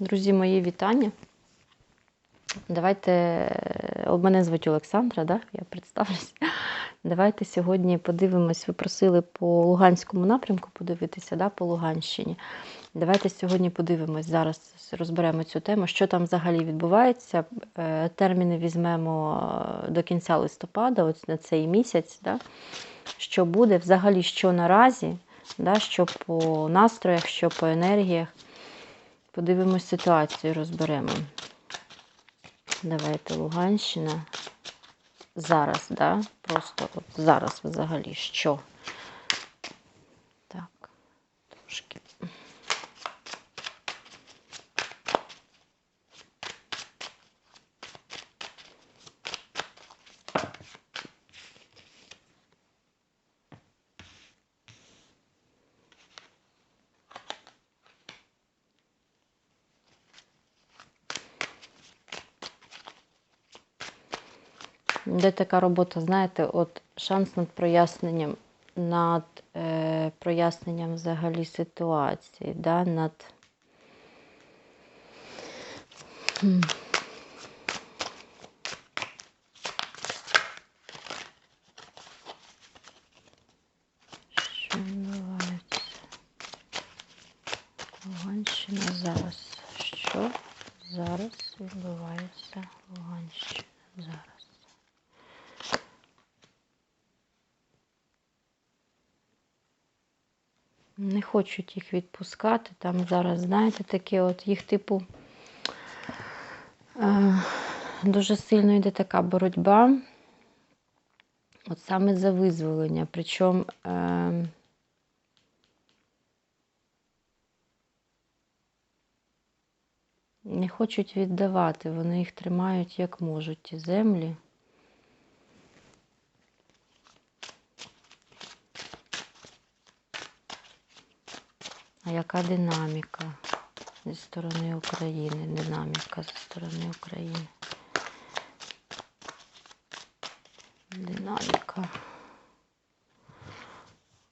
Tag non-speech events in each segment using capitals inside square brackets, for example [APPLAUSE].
Друзі, мої вітання. Давайте, е, мене звуть Олександра, да? я представлюсь. Давайте сьогодні подивимось. Ви просили по Луганському напрямку подивитися, да? по Луганщині. Давайте сьогодні подивимось, зараз розберемо цю тему, що там взагалі відбувається. Е, Терміни візьмемо е, до кінця листопада, ось на цей місяць, да? що буде взагалі, що наразі, да? що по настроях, що по енергіях. Подивимось ситуацію, розберемо. Давайте Луганщина. Зараз, да? Просто от зараз взагалі що? Де така робота, знаєте, от шанс над проясненням, над е, проясненням взагалі ситуації, да, над. Хм. Що відбувається? Луганщина зараз. Що зараз відбувається Луганщина зараз? Не хочуть їх відпускати. Там зараз, знаєте, таке от їх, типу, е, дуже сильно йде така боротьба. От саме за визволення. Причому е, не хочуть віддавати, вони їх тримають як можуть, ті землі. Яка динаміка зі сторони України? Динаміка зі сторони України. Динаміка.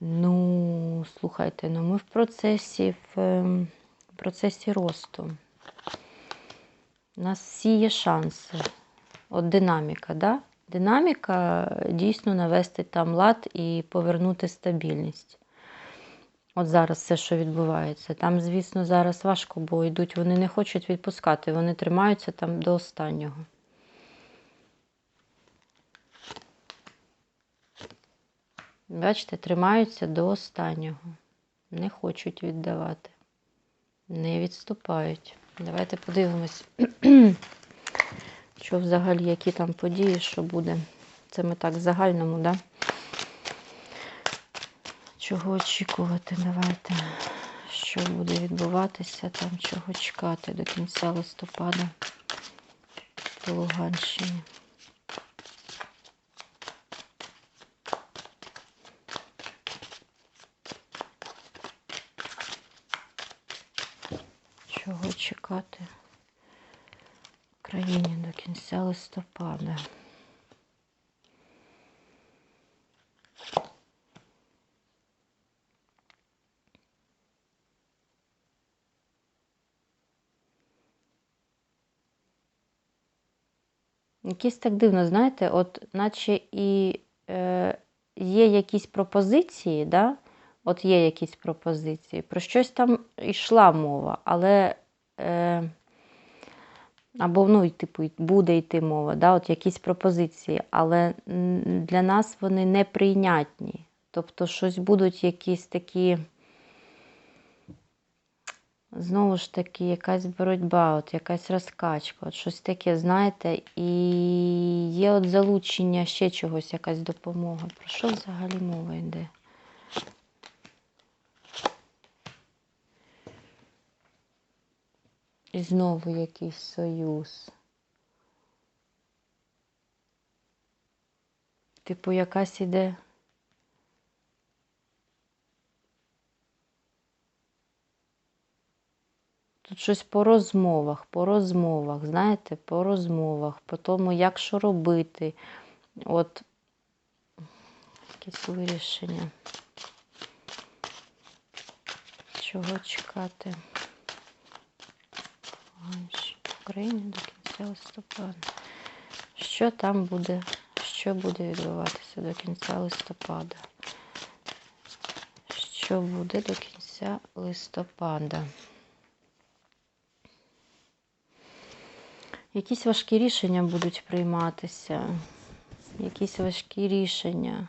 Ну, слухайте, ну ми в процесі, в, ем, в процесі росту. У нас всі є шанси. От динаміка, да? Динаміка дійсно навести там лад і повернути стабільність. От зараз все, що відбувається. Там, звісно, зараз важко, бо йдуть, вони не хочуть відпускати, вони тримаються там до останнього. Бачите, тримаються до останнього. Не хочуть віддавати. Не відступають. Давайте подивимось, [CLEARS THROAT] що взагалі, які там події, що буде. Це ми так в загальному, да? Чого очікувати? Давайте. Що буде відбуватися, там чого чекати до кінця листопада по Луганщині. Чого чекати в країні до кінця листопада? Якісь так дивно, знаєте, от наче і е, є якісь пропозиції, да? от є якісь пропозиції, про щось там йшла мова, але е, або ну, типу, буде йти мова, да? от якісь пропозиції, але для нас вони неприйнятні. Тобто, щось будуть якісь такі. Знову ж таки, якась боротьба, от якась розкачка, от щось таке, знаєте, і є от залучення ще чогось, якась допомога. Про що взагалі мова йде? І знову якийсь союз. Типу, якась іде. Тут щось по розмовах, по розмовах, знаєте, по розмовах, по тому, як що робити. От якесь вирішення. Чого чекати? Україні до кінця листопада. Що там буде? Що буде відбуватися до кінця листопада? Що буде до кінця листопада? Якісь важкі рішення будуть прийматися. Якісь важкі рішення.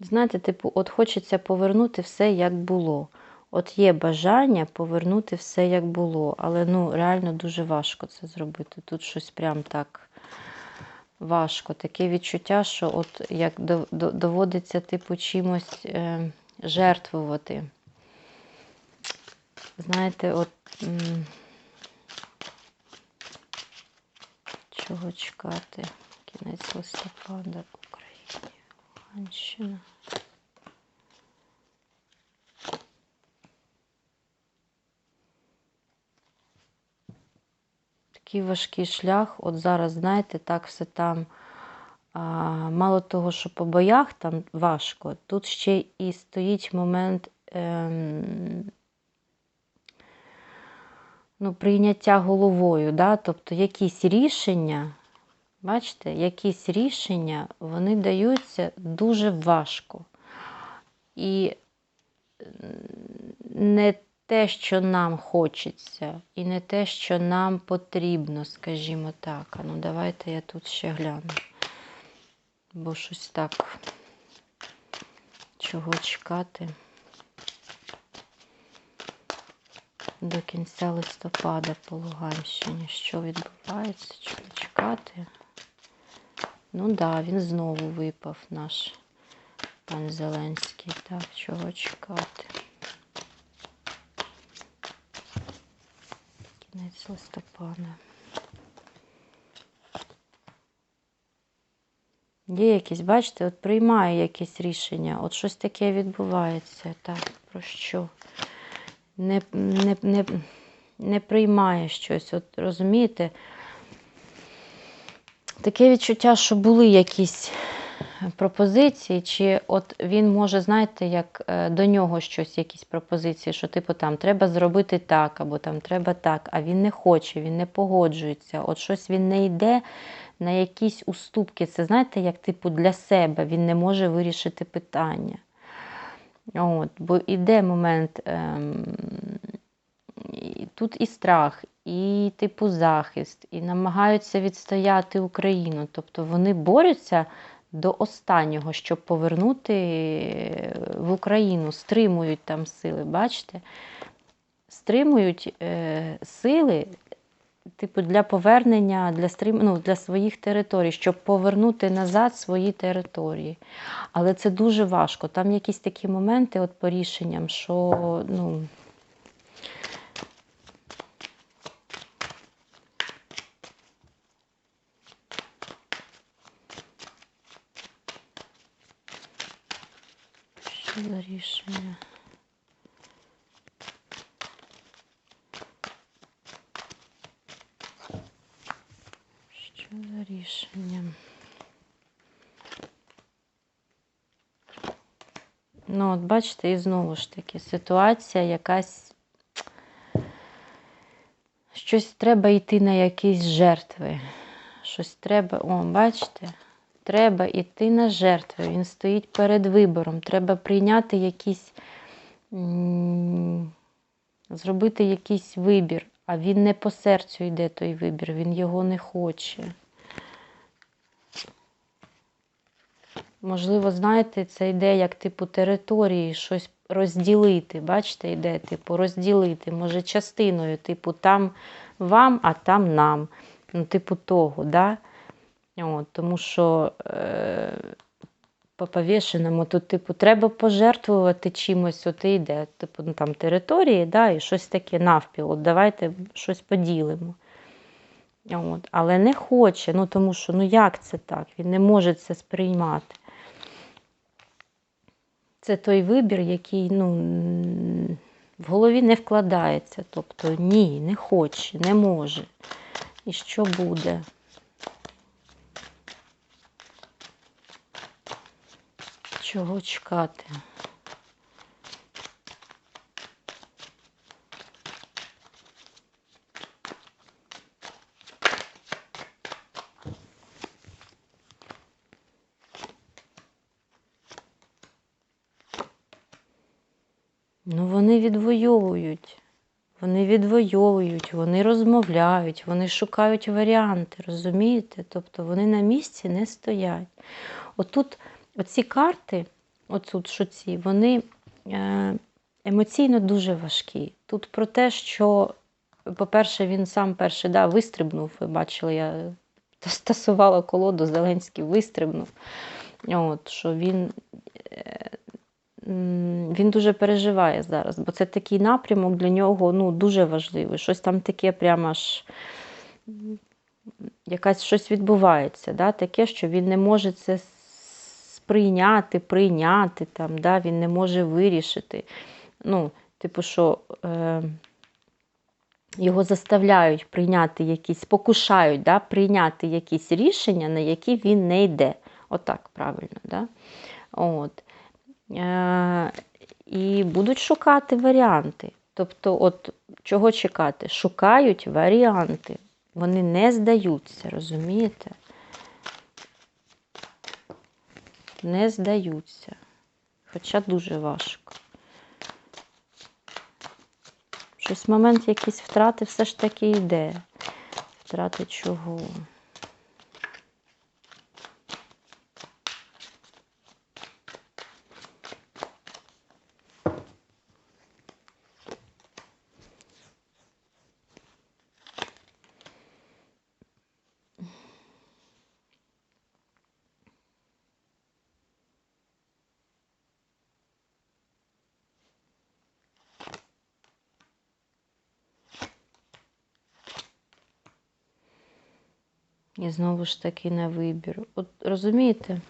Знаєте, типу, от хочеться повернути все, як було. От є бажання повернути все, як було, але ну, реально дуже важко це зробити. Тут щось прям так важко. Таке відчуття, що от як до- до- доводиться типу чимось е, жертвувати. Знаєте, от чого чекати? Кінець листопада в Україні, Луганщина. Такий важкий шлях. От зараз, знаєте, так все там. А, мало того, що по боях там важко, тут ще і стоїть момент ем, ну, прийняття головою. Да? Тобто якісь рішення, бачите, якісь рішення вони даються дуже важко. І не те, що нам хочеться, і не те, що нам потрібно, скажімо так. А ну давайте я тут ще гляну. Бо щось так. Чого чекати? До кінця листопада по Луганщині. Що відбувається? Чого чекати? Ну так, да, він знову випав, наш пан Зеленський. Так, чого чекати? Кінець листопада. Є якісь, бачите, от приймає якесь рішення, от щось таке відбувається. Так, про що? Не, не, не, не приймає щось. От розумієте? Таке відчуття, що були якісь пропозиції, чи от він може, знаєте, як е, до нього щось, якісь пропозиції, що типу там треба зробити так, або там треба так, а він не хоче, він не погоджується, от щось він не йде на якісь уступки. Це знаєте, як типу для себе він не може вирішити питання. От, бо іде момент. Ем, і тут і страх, і типу захист, і намагаються відстояти Україну. Тобто вони борються до останнього, щоб повернути в Україну, стримують там сили, бачите? Стримують е, сили, типу, для повернення для, стрим, ну, для своїх територій, щоб повернути назад свої території. Але це дуже важко. Там якісь такі моменти от по рішенням, що ну. Що за рішення? Що за рішення? Ну, от бачите, і знову ж таки, ситуація якась. Щось треба йти на якісь жертви. Щось треба, о, бачите? Треба йти на жертви. Він стоїть перед вибором. Треба прийняти якийсь, зробити якийсь вибір. А він не по серцю йде той вибір, він його не хоче. Можливо, знаєте, це йде як типу території, щось розділити. Бачите, йде, типу, розділити. Може, частиною, типу, там вам, а там нам. Ну, типу того, да? От, тому що е, по повішеному тут, типу, треба пожертвувати чимось, от і йде, типу, ну, там території, да, і щось таке навпіл. От давайте щось поділимо. От, але не хоче, ну тому що ну як це так? Він не може це сприймати. Це той вибір, який ну, в голові не вкладається. Тобто ні, не хоче, не може. І що буде? Чого чекати? Ну, вони відвоюють. Вони відвоюють, вони розмовляють, вони шукають варіанти, розумієте? Тобто вони на місці не стоять. Отут оці карти, отут що ці, вони е, емоційно дуже важкі. Тут про те, що, по-перше, він сам перший да, вистрибнув. Ви бачили, я [LAUGHS] стасувала колоду, Зеленський вистрибнув. От, що він, е, він дуже переживає зараз, бо це такий напрямок для нього ну, дуже важливий. Щось там таке прямо аж якась щось відбувається, да, таке, що він не може це сприйняти, прийняти, там, да, він не може вирішити. Ну, типу, що е, його заставляють прийняти якісь, спокушають да, прийняти якісь рішення, на які він не йде. Отак правильно. Да? От. Е, і будуть шукати варіанти. Тобто, от чого чекати? Шукають варіанти. Вони не здаються, розумієте? Не здаються. Хоча дуже важко. Щось момент якісь втрати все ж таки йде. Втрати чого? І знову ж таки на вибір. От розумієте?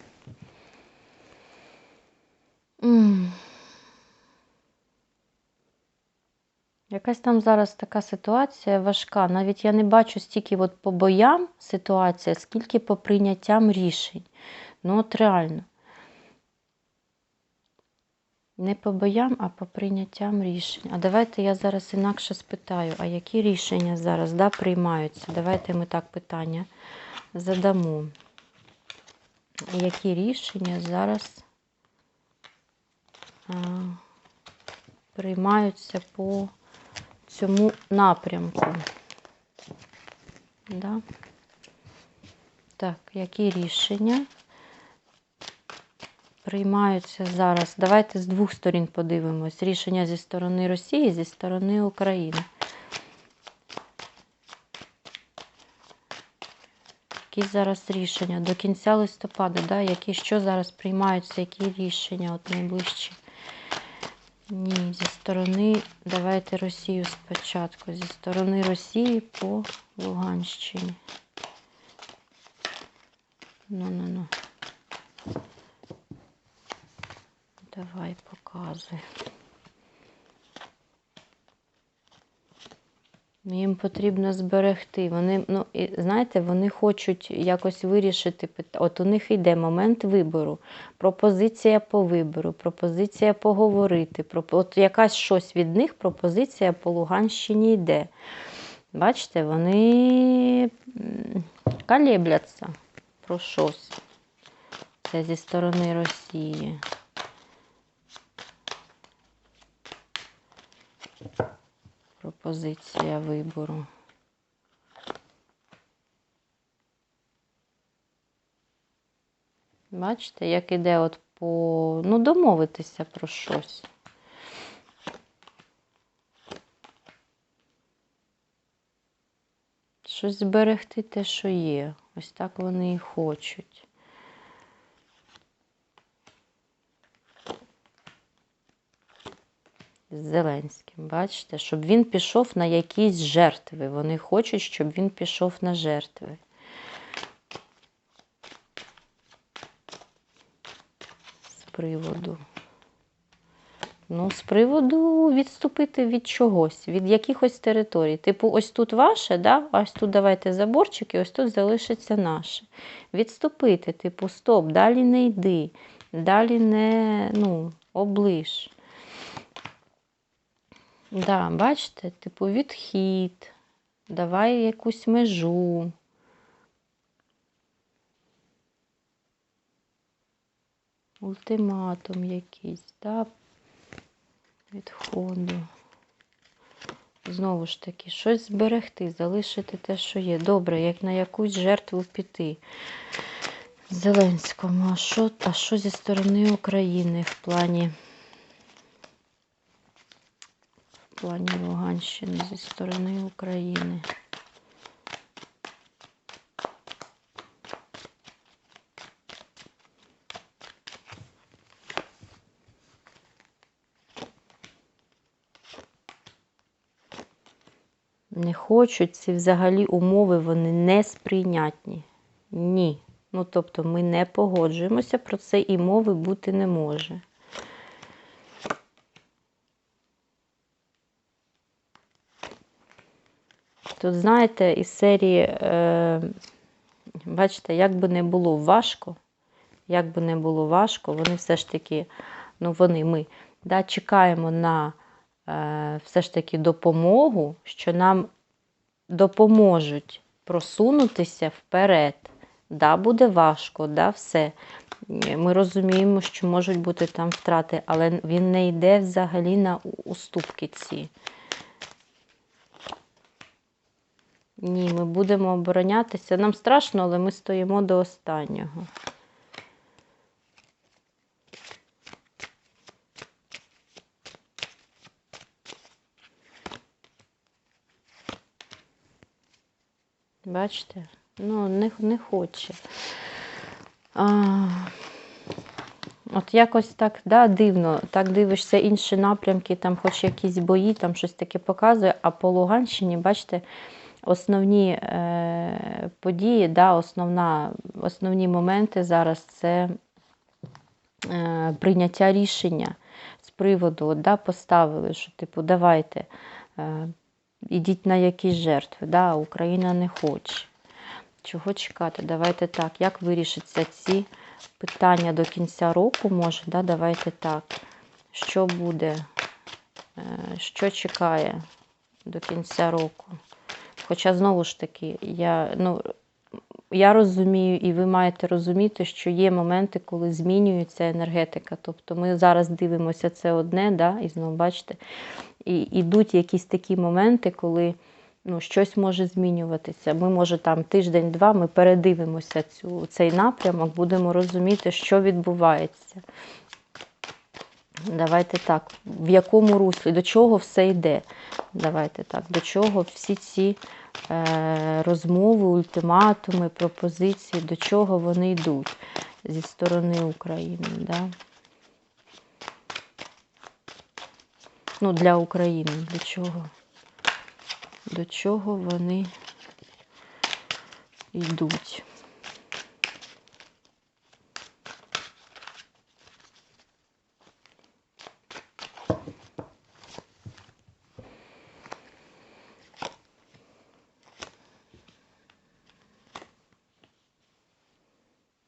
Якась там зараз така ситуація важка. Навіть я не бачу стільки от по боям ситуація, скільки по прийняттям рішень. Ну, от реально. Не по боям, а по прийняттям рішень. А давайте я зараз інакше спитаю, а які рішення зараз да, приймаються? Давайте ми так питання задамо. Які рішення зараз а, приймаються по цьому напрямку? Да? Так, які рішення приймаються зараз? Давайте з двох сторін подивимось. Рішення зі сторони Росії, зі сторони України. Які зараз рішення? До кінця листопада, да? які що зараз приймаються, які рішення от найближчі? Ні, зі сторони, давайте Росію спочатку. Зі сторони Росії по Луганщині. Ну-ну-ну. Давай показуй. Їм потрібно зберегти. Вони, ну, і, знаєте, вони хочуть якось вирішити питання. От у них йде момент вибору, пропозиція по вибору, пропозиція поговорити. Проп... От якась щось від них, пропозиція по Луганщині йде. Бачите, вони м, калебляться про щось. Це зі сторони Росії. Пропозиція вибору. Бачите, як іде от по, ну, домовитися про щось. Щось зберегти те, що є. Ось так вони і хочуть. З Зеленським. Бачите, щоб він пішов на якісь жертви. Вони хочуть, щоб він пішов на жертви. З приводу. Ну, з приводу відступити від чогось, від якихось територій. Типу, ось тут ваше, да? ось тут давайте заборчики, ось тут залишиться наше. Відступити, типу, стоп, далі не йди. Далі не ну, оближ. Да, бачите, типу відхід, давай якусь межу. Ультиматум якийсь, да, відходу. Знову ж таки, щось зберегти, залишити те, що є. Добре, як на якусь жертву піти. Зеленському, а що, а що зі сторони України в плані в плані Луганщини зі сторони України? Не хочуть ці взагалі умови, вони не сприйнятні. Ні. Ну, тобто ми не погоджуємося, про це і мови бути не може. Тут, знаєте, із серії, е, бачите, як би не було важко, як би не було важко, вони все ж таки, ну вони, ми, да, чекаємо на е, все ж таки допомогу, що нам допоможуть просунутися вперед. Да, буде важко, да, все. Ми розуміємо, що можуть бути там втрати, але він не йде взагалі на уступки ці. Ні, ми будемо оборонятися. Нам страшно, але ми стоїмо до останнього. Бачите? Ну, не, не хоче. А, От якось так да, дивно. Так дивишся інші напрямки, там хоч якісь бої, там щось таке показує, а по Луганщині, бачите, основні е, події, да, основна, основні моменти зараз це е, прийняття рішення з приводу, да, поставили, що, типу, давайте, е, ідіть на якісь жертви, да, Україна не хоче. Чого чекати? Давайте так. Як вирішаться ці питання до кінця року, може, да? давайте так. Що буде? Що чекає до кінця року? Хоча, знову ж таки, я ну, я розумію, і ви маєте розуміти, що є моменти, коли змінюється енергетика. Тобто ми зараз дивимося це одне, да? і знову бачите, і йдуть якісь такі моменти, коли ну, щось може змінюватися. Ми, може, там тиждень-два ми передивимося цю, цей напрямок, будемо розуміти, що відбувається. Давайте так, в якому руслі, до чого все йде. Давайте так, до чого всі ці е, розмови, ультиматуми, пропозиції, до чого вони йдуть зі сторони України. Да? Ну, для України, для чого? до чого вони йдуть.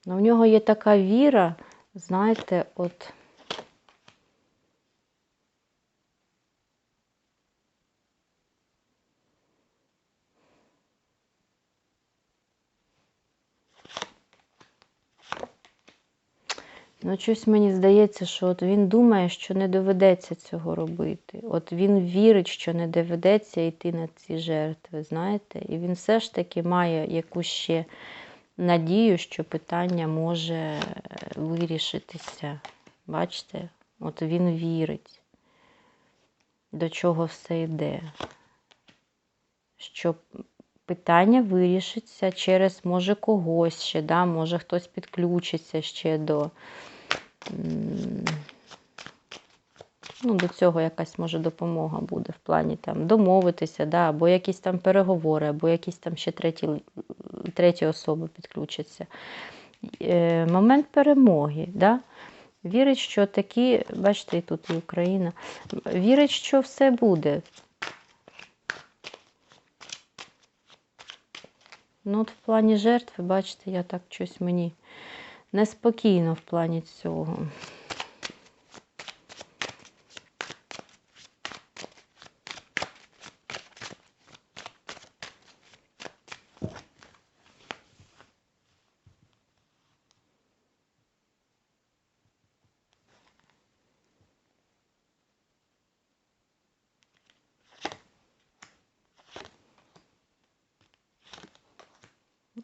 Ну, в нього є така віра, знаєте, от. Ну, щось мені здається, що от він думає, що не доведеться цього робити. От він вірить, що не доведеться йти на ці жертви, знаєте, і він все ж таки має якусь ще надію, що питання може вирішитися. Бачите? От він вірить, до чого все йде. Що питання вирішиться через, може, когось ще, да? може хтось підключиться ще до ну, до цього якась може допомога буде в плані там домовитися, да, або якісь там переговори, або якісь там ще треті треті особи підключаться. Е, Момент перемоги. Да? Вірить, що такі, бачите, тут і Україна, вірить, що все буде. Ну, от в плані жертви, бачите, я так щось мені неспокійно в плані цього.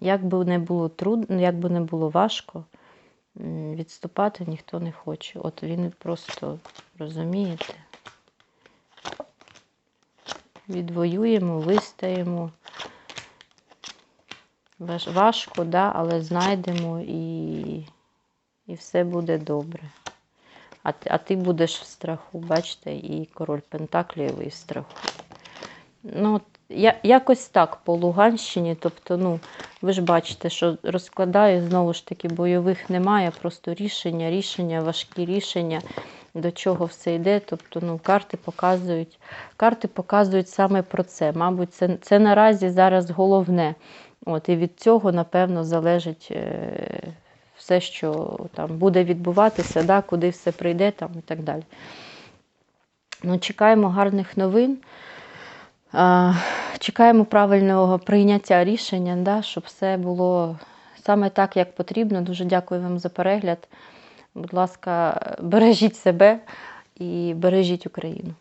Як би не було трудно, як би не було важко, відступати ніхто не хоче. От він просто, розумієте, відвоюємо, вистоїмо. Важ- Важко, да, але знайдемо і, і все буде добре. А, а ти будеш в страху, бачите, і король Пентаклів і в страху. Ну, от я, якось так по Луганщині. Тобто, ну, ви ж бачите, що розкладаю, знову ж таки, бойових немає, просто рішення, рішення, важкі рішення, до чого все йде. Тобто, ну, карти показують, карти показують саме про це. Мабуть, це, це наразі зараз головне. От, і від цього, напевно, залежить е, все, що там буде відбуватися, да, куди все прийде там, і так далі. Ну, чекаємо гарних новин. Чекаємо правильного прийняття рішення, да, щоб все було саме так, як потрібно. Дуже дякую вам за перегляд. Будь ласка, бережіть себе і бережіть Україну.